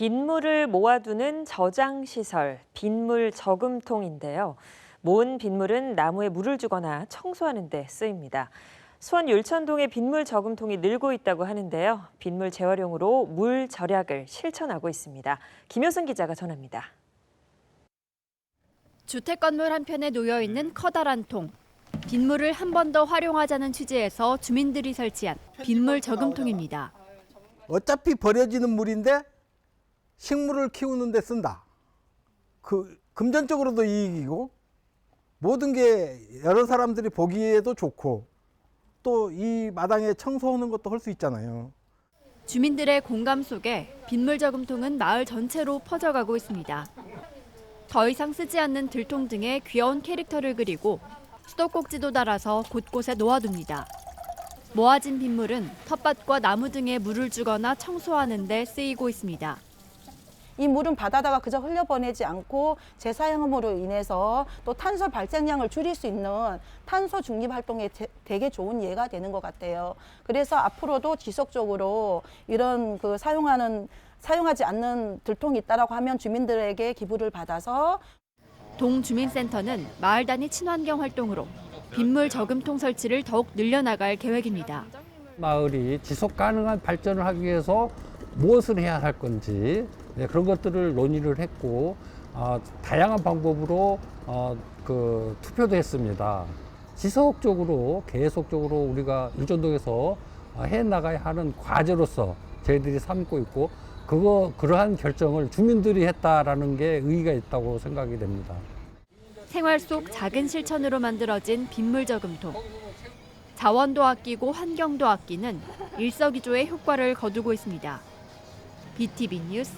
빗물을 모아두는 저장시설, 빗물 저금통인데요. 모은 빗물은 나무에 물을 주거나 청소하는 데 쓰입니다. 수원 율천동의 빗물 저금통이 늘고 있다고 하는데요. 빗물 재활용으로 물 절약을 실천하고 있습니다. 김효승 기자가 전합니다. 주택 건물 한편에 놓여 있는 커다란 통. 빗물을 한 번 더 활용하자는 취지에서 주민들이 설치한 빗물 저금통입니다. 어차피 버려지는 물인데 식물을 키우는 데 쓴다. 그 금전적으로도 이익이고 모든 게 여러 사람들이 보기에도 좋고 또 이 마당에 청소하는 것도 할 수 있잖아요. 주민들의 공감 속에 빗물 저금통은 마을 전체로 퍼져가고 있습니다. 더 이상 쓰지 않는 들통 등의 귀여운 캐릭터를 그리고 수도꼭지도 달아서 곳곳에 놓아둡니다. 모아진 빗물은 텃밭과 나무 등에 물을 주거나 청소하는 데 쓰이고 있습니다. 이 물은 바다다가 그저 흘려보내지 않고 재사용함으로 인해서 또 탄소 발생량을 줄일 수 있는 탄소 중립 활동에 되- 되게 좋은 예가 되는 것 같아요. 그래서 앞으로도 지속적으로 이런 그 사용하는 사용하지 않는 들통이 있다라고 하면 주민들에게 기부를 받아서 동주민센터는 마을 단위 친환경 활동으로 빗물 저금통 설치를 더욱 늘려나갈 계획입니다. 마을이 지속 가능한 발전을 하기 위해서 무엇을 해야 할 건지 네, 그런 것들을 논의를 했고 어, 다양한 방법으로 어, 그 투표도 했습니다. 지속적으로 계속적으로 우리가 유전동에서 어, 해 나가야 하는 과제로서 저희들이 삼고 있고 그거 그러한 결정을 주민들이 했다라는 게 의의가 있다고 생각이 됩니다. 생활 속 작은 실천으로 만들어진 빗물 저금통. 자원도 아끼고 환경도 아끼는 일석이조의 효과를 거두고 있습니다. BTV 뉴스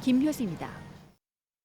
김효수입니다.